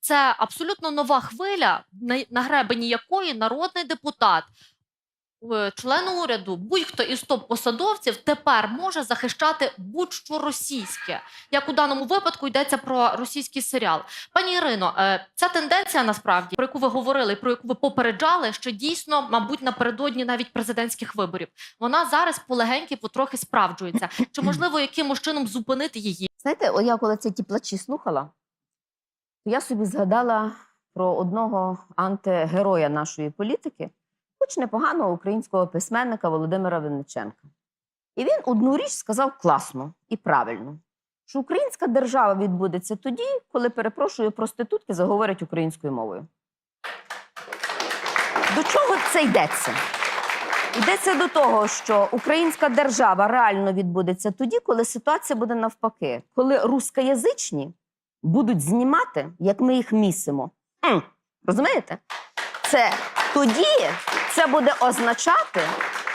Це абсолютно нова хвиля, на, гребені якої народний депутат, е, член уряду, будь-хто із топ-посадовців тепер може захищати будь-що російське. Як у даному випадку йдеться про російський серіал. Пані Ірино, е, ця тенденція насправді, про яку ви говорили, про яку ви попереджали, що дійсно, мабуть, напередодні навіть президентських виборів, вона зараз полегеньки потрохи справджується. Чи можливо якимось чином зупинити її? Знаєте, я коли ці ті плачі слухала, я собі згадала про одного антигероя нашої політики, хоч непоганого українського письменника Володимира Винниченка. І він одну річ сказав класно і правильно, що українська держава відбудеться тоді, коли, перепрошую, проститутки заговорять українською мовою. До чого це йдеться? Йдеться до того, що українська держава реально відбудеться тоді, коли ситуація буде навпаки, коли рускоязичні будуть знімати, як ми їх місимо. М, розумієте? Це тоді це буде означати,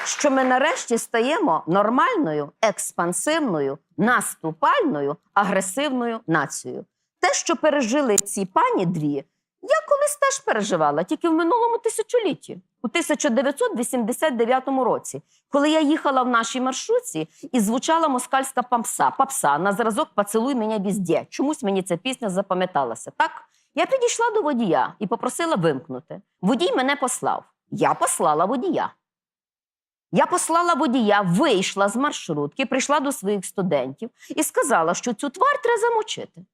що ми нарешті стаємо нормальною, експансивною, наступальною, агресивною нацією. Те, що пережили ці пані дві, я колись теж переживала, тільки в минулому тисячолітті, у 1989 році, коли я їхала в нашій маршрутці і звучала москальська пампса, папса на зразок «Поцілуй мене везде». Чомусь мені ця пісня запам'яталася. Так, я підійшла до водія і попросила вимкнути. Водій мене послав. Я послала водія. Я послала водія, вийшла з маршрутки, прийшла до своїх студентів і сказала, що цю тварь треба замочити.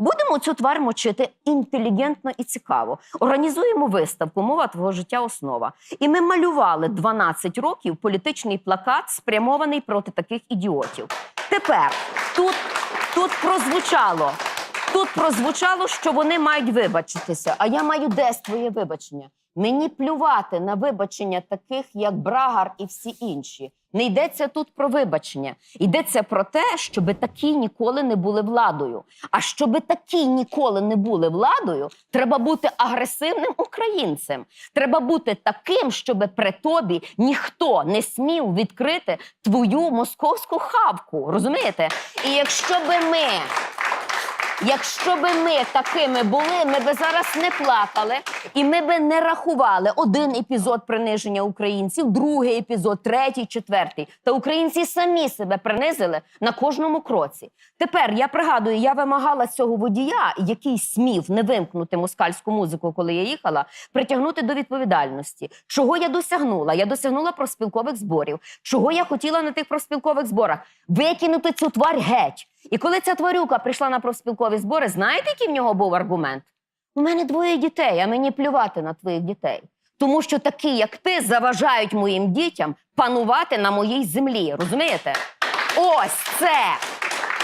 Будемо цю тварь мочити інтелігентно і цікаво. Організуємо виставку Мова твого життя основа. І ми малювали 12 років політичний плакат, спрямований проти таких ідіотів. Тепер тут, тут прозвучало. Тут прозвучало, що вони мають вибачитися. А я маю де своє вибачення? Мені плювати на вибачення таких, як Брагар і всі інші. Не йдеться тут про вибачення. Йдеться про те, щоб такі ніколи не були владою. А щоб такі ніколи не були владою, треба бути агресивним українцем. Треба бути таким, щоб при тобі ніхто не смів відкрити твою московську хавку. Розумієте? І якщо би ми. Якщо би ми такими були, ми би зараз не плакали, і ми би не рахували один епізод приниження українців, другий епізод, третій, четвертий. Та українці самі себе принизили на кожному кроці. Тепер я пригадую, я вимагала цього водія, який смів не вимкнути москальську музику, коли я їхала, притягнути до відповідальності. Чого я досягнула? Я досягнула проспілкових зборів. Чого я хотіла на тих проспілкових зборах? Викинути цю тварь геть. І коли ця тварюка прийшла на профспілкові збори, знаєте, який в нього був аргумент? У мене двоє дітей, а мені плювати на твоїх дітей. Тому що такі, як ти, заважають моїм дітям панувати на моїй землі. Розумієте? Ось це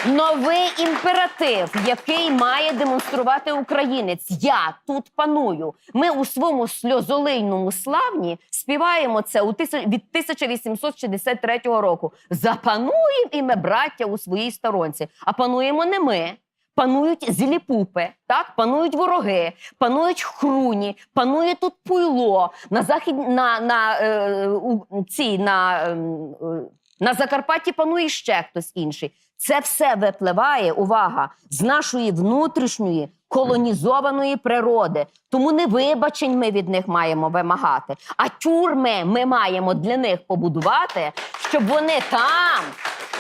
новий імператив, який має демонструвати українець. Я тут паную. Ми у своєму сльозолийному славні співаємо це у тисяч... від 1863 року. Запануємо і ми, браття, у своїй сторонці. А пануємо не ми. Панують зліпупи, так панують вороги, панують хруні, панує тут пуйло на захід на, на, е, ці, на, ем, е, на Закарпатті панує ще хтось інший. Це все випливає, увага, з нашої внутрішньої колонізованої природи. Тому не вибачень ми від них маємо вимагати, а тюрми ми маємо для них побудувати, щоб вони там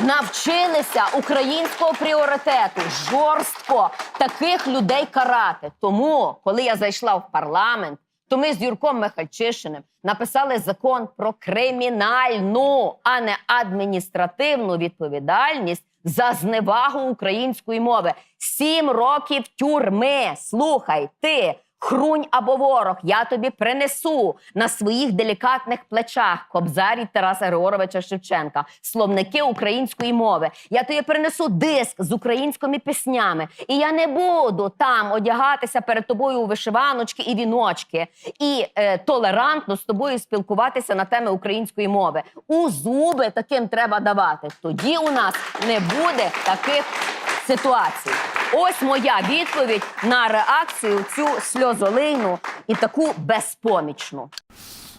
навчилися українського пріоритету жорстко таких людей карати. Тому, коли я зайшла в парламент, то ми з Юрком Михальчишиним написали закон про кримінальну, а не адміністративну відповідальність за зневагу української мови. Сім років тюрми. Слухай, ти. Хрунь або ворог, я тобі принесу на своїх делікатних плечах кобзарі Тараса Григоровича Шевченка, словники української мови. Я тобі принесу диск з українськими піснями, і я не буду там одягатися перед тобою у вишиваночки і віночки, і е, толерантно з тобою спілкуватися на теми української мови. У зуби таким треба давати. Тоді у нас не буде таких ситуацій. Ось моя відповідь на реакцію цю сльозолийну і таку безпомічну.